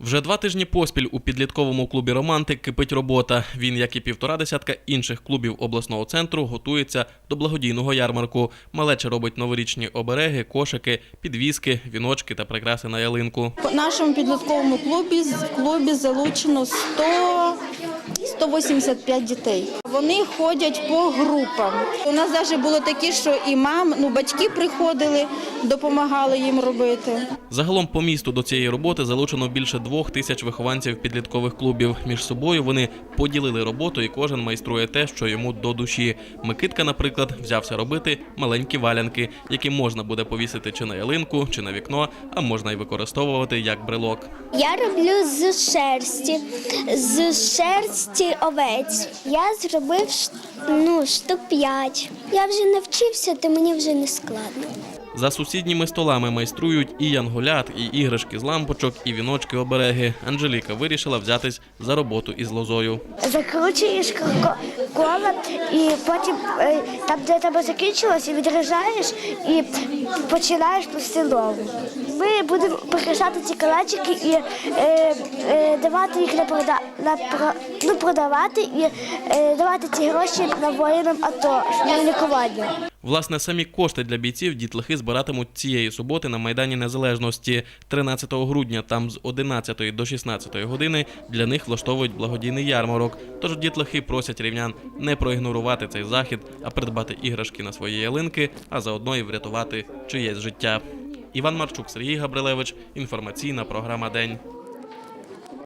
Вже два тижні поспіль у підлітковому клубі Романтик кипить робота. Він, як і півтора десятка інших клубів обласного центру, готується до благодійного ярмарку. Малече робить новорічні обереги, кошики, підвіски, віночки та прикраси на ялинку. По нашому підлітковому клубі клубі залучено 100 185 дітей. Вони ходять по групам. У нас навіть було таке, що і мам, ну батьки приходили, допомагали їм робити. Загалом по місту до цієї роботи залучено більше двох тисяч вихованців підліткових клубів. Між собою вони поділили роботу, і кожен майструє те, що йому до душі. Микитка, наприклад, взявся робити маленькі валянки, які можна буде повісити чи на ялинку, чи на вікно, а можна й використовувати як брелок. Я роблю з шерсті, з шерсті овець. Я зробив ну, штук п'ять. Я вже навчився, то мені вже не складно. За сусідніми столами майструють і янголят, і іграшки з лампочок, і віночки обереги. Анжеліка вирішила взятись за роботу із лозою. Закручуєш коло і потім е, там, де тебе закінчилось, відрізаєш і починаєш плести лову. Ми будемо прикрашати ці калачики і е, е, давати їх на, прода, на про, ну, продавати і е, давати ці гроші на воїнам АТО на лікування. Власне, самі кошти для бійців дітлахи збиратимуть цієї суботи на Майдані Незалежності. 13 грудня там з 11 до 16 години для них влаштовують благодійний ярмарок. Тож дітлахи просять рівнян не проігнорувати цей захід, а придбати іграшки на свої ялинки, а заодно і врятувати чиєсь життя. Іван Марчук, Сергій Габрилевич. Інформаційна програма День.